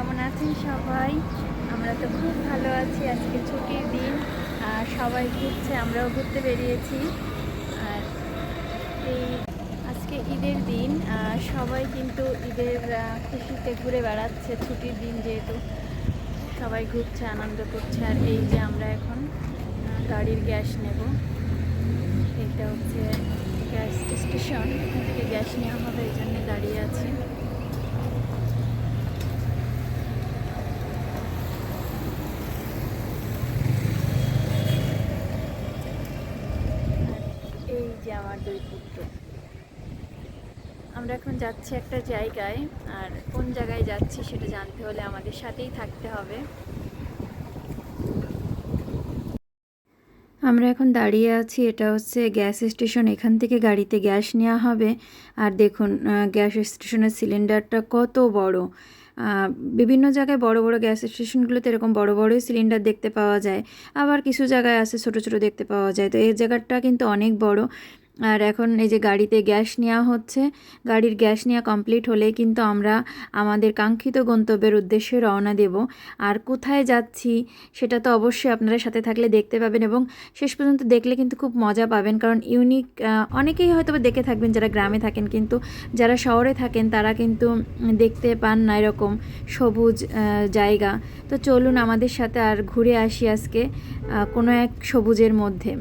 কেমন আছেন সবাই? আমরা তো খুব ভালো আছি, আজকে ছুটির দিন, আর সবাই ঘুরছে, আমরাও ঘুরতে বেরিয়েছি। আর এই আজকে ঈদের দিন সবাই কিন্তু ঈদের খুশিতে ঘুরে বেড়াচ্ছে ছুটির দিন যেহেতু। সবাই ঘুরছে, আনন্দ করছে, আর এই যে আমরা এখন গাড়ির গ্যাস নেব। এটা হচ্ছে গ্যাস স্টেশন, এখান থেকে গ্যাস নেওয়া হবে, এই জন্য দাঁড়িয়ে আছি আর এই যে আমার দুই পুত্র আমরা এখন যাচ্ছি একটা জায়গায়, আর কোন জায়গায় যাচ্ছি সেটা জানতে হলে আমাদের সাথেই থাকতে হবে। আমরা এখন দাঁড়িয়ে আছি, এটা হচ্ছে গ্যাস স্টেশন, এখান থেকে গাড়িতে গ্যাস নেওয়া হবে। আর দেখুন গ্যাস স্টেশনের সিলিন্ডারটা কত বড়। বিভিন্ন জায়গায় বড় বড় গ্যাস স্টেশনগুলোতে এরকম বড় বড়ই সিলিন্ডার দেখতে পাওয়া যায়। আবার কিছু জায়গায় আছে ছোট ছোট দেখতে পাওয়া যায়। তো এই জায়গাটা কিন্তু অনেক বড়। আর এখন এই যে গাড়িতে গ্যাস নেওয়া হচ্ছে, গাড়ির গ্যাস নেওয়া কমপ্লিট হলে কিন্তু আমরা আমাদের কাঙ্ক্ষিত গন্তব্যের উদ্দেশ্যে রওনা দেব। আর কোথায় যাচ্ছি সেটা তো অবশ্যই আপনারা সাথে থাকলে দেখতে পাবেন এবং শেষ পর্যন্ত দেখলে কিন্তু খুব মজা পাবেন। কারণ ইউনিক অনেকেই হয়তো দেখে থাকবেন যারা গ্রামে থাকেন, কিন্তু যারা শহরে থাকেন তারা কিন্তু দেখতে পান না এরকম সবুজ জায়গা। তো চলুন আমাদের সাথে আর ঘুরে আসি আজকে কোনো এক সবুজের মধ্যে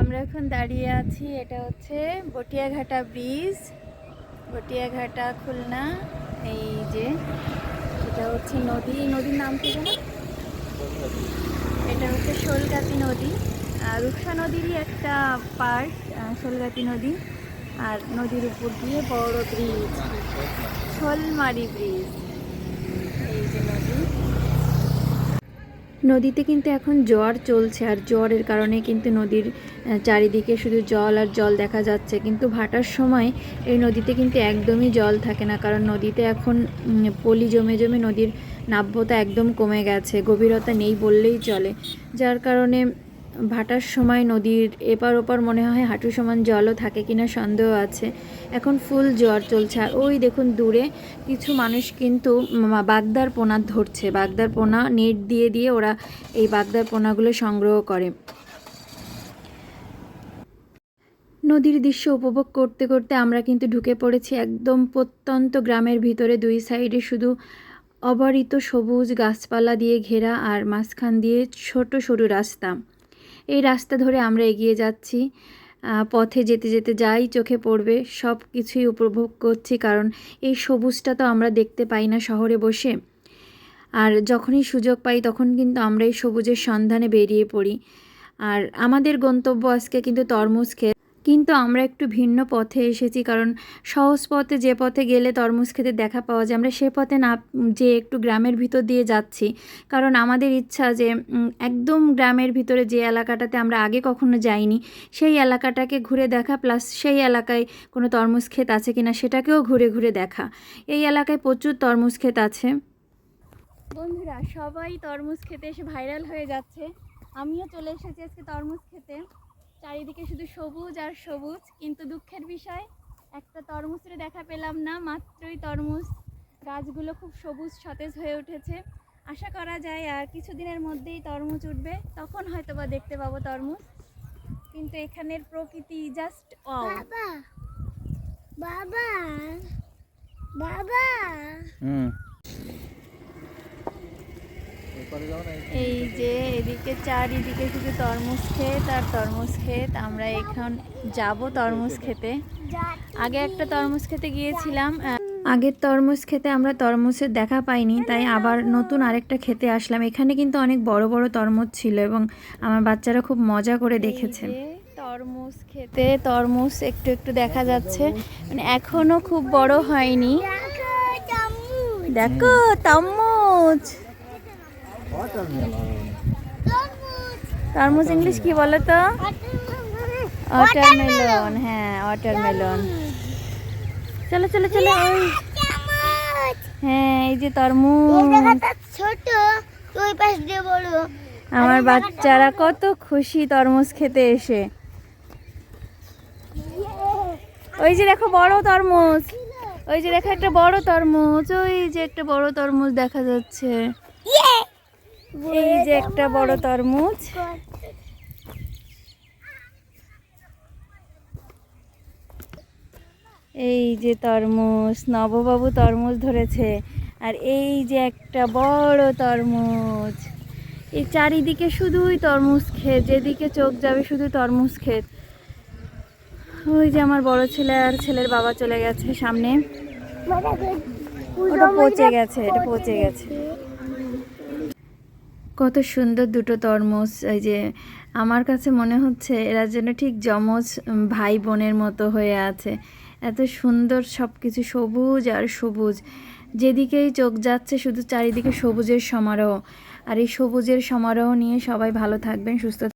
আমরা এখন দাঁড়িয়ে আছি, এটা হচ্ছে বটিয়াঘাটা ব্রিজ। বটিয়াঘাটা খুলনা, এই যে এটা হচ্ছে নদী, নদীর নাম কি জানো? এটা হচ্ছে শোলগাতি নদী। আর রূপসা নদীরই একটা পার্ট শোলগাতি নদী। আর নদীর উপর দিয়ে বড় ব্রিজ, শোলমারি ব্রিজ। এই যে নদী। নদীতে কিন্তু এখন জ্বর চলছে আর জ্বরের কারণে কিন্তু নদীর চারিদিকে শুধু জল আর জল দেখা যাচ্ছে। কিন্তু ভাটার সময় এই নদীতে কিন্তু একদমই জল থাকে না, কারণ নদীতে এখন পলি জমে জমে নদীর নাব্যতা একদম কমে গেছে, গভীরতা নেই বললেই চলে। যার কারণে ভাটার সময় নদীর এপার ওপার মনে হয় হাঁটু সমান জলও থাকে কিনা সন্দেহ আছে। এখন ফুল জ্বর চলছে। আর ওই দেখুন দূরে কিছু মানুষ কিন্তু বাগদার পোনা ধরছে। বাগদার পোনা নেট দিয়ে দিয়ে ওরা এই বাগদার পোনাগুলো সংগ্রহ করে। নদীর দৃশ্য উপভোগ করতে করতে আমরা কিন্তু ঢুকে পড়েছি একদম প্রত্যন্ত গ্রামের ভিতরে। দুই সাইডে শুধু অবারিত সবুজ গাছপালা দিয়ে ঘেরা আর মাঝখান দিয়ে ছোট সরু রাস্তা। এই রাস্তা ধরে আমরা এগিয়ে যাচ্ছি। পথে যেতে যেতে যাই, চোখে পড়বে। সব কিছুই উপভোগ করছি কারণ এই সবুজটা তো আমরা দেখতে পাই না শহরে বসে। আর যখনই সুযোগ পাই তখন কিন্তু আমরা এই সবুজের সন্ধানে বেরিয়ে পড়ি। আর আমাদের গন্তব্য আজকে কিন্তু তরমুজ খেত। কিন্তু আমরা একটু ভিন্ন পথে এসেছি, কারণ সহজ পথে যে পথে গেলে তরমুজ খেতে দেখা পাওয়া যায়। আমরা সে পথে না, যে একটু গ্রামের ভিতর দিয়ে যাচ্ছি, কারণ আমাদের ইচ্ছা যে একদম গ্রামের ভিতরে যে এলাকাটাতে আমরা আগে কখনো যাইনি, সেই এলাকাটাকে ঘুরে দেখা, প্লাস সেই এলাকায় কোনো তরমুজ ক্ষেত আছে কিনা সেটাকেও ঘুরে ঘুরে দেখা। এই এলাকায় প্রচুর তরমুজ ক্ষেত আছে। বন্ধুরা, সবাই তরমুজ খেতে এসে ভাইরাল হয়ে যাচ্ছে। আমিও চলে এসেছি আজকে তরমুজ খেতে। চারিদিকে শুধু সবুজ আর সবুজ কিন্তু দুঃখের বিষয় একটা তরমুজের দেখা পেলাম না মাত্রই তরমুজ। গাছগুলো খুব সবুজ সতেজ হয়ে উঠেছে। আশা করা যায় আর কিছুদিনের মধ্যেই তরমুজ উঠবে। তখন হয়তো বা দেখতে পাবো তরমুজ। কিন্তু এখানের প্রকৃতি জাস্ট বাবা বাবা বাবা। হুম। এই যে এদিকে চারিদিকে শুধু তরমুজ ক্ষেত আর তরমুজ ক্ষেত। আমরা এখন যাব তরমুজ খেতে। আগে একটা তরমুজ খেতে গিয়েছিলাম আগের তরমুজ খেতে আমরা তরমুজের দেখা পাইনি তাই আবার নতুন আরেকটা খেতে আসলাম। এখানে কিন্তু অনেক বড় বড় তরমুজ ছিল এবং আমার বাচ্চারা খুব মজা করে দেখেছে। তরমুজ খেতে তরমুজ একটু একটু দেখা যাচ্ছে। মানে এখনও খুব বড় হয়নি। দেখো তরমুজ। তরমুজ ইংলিশ কি বলো তো ওয়াটারমেলন হ্যাঁ ওয়াটারমেলন চলো চলো চলো হ্যাঁ এই যে তরমুজ। ছোট ওই পাশ দিয়ে বড়। আমার বাচ্চারা কত খুশি তরমুজ খেতে এসে। ওই যে দেখো বড় তরমুজ। ওই যে দেখো একটা বড় তরমুজ। ওই যে একটা বড় তরমুজ দেখা যাচ্ছে। এই যে একটা বড় তরমুজ। এই যে তরমুজ, নববাবু তরমুজ ধরেছে। আর এই যে একটা বড় তরমুজ। এই চারিদিকে শুধুই তরমুজ ক্ষেত, যেদিকে চোখ যাবে শুধু তরমুজ ক্ষেত। ওই যে আমার বড় ছেলে আর ছেলের বাবা চলে গেছে সামনে। ওটা পচে গেছে, এটা পচে গেছে। কত সুন্দর দুটো তরমুজ, এই যে আমার কাছে মনে হচ্ছে এরা যেন ঠিক যমজ ভাই বোনের মতো হয়ে আছে। এত সুন্দর সব কিছু সবুজ আর সবুজ। যেদিকেই চোখ যাচ্ছে শুধু চারিদিকে সবুজের সমারোহ। আর এই সবুজের সমারোহ নিয়ে সবাই ভালো থাকবেন, সুস্থ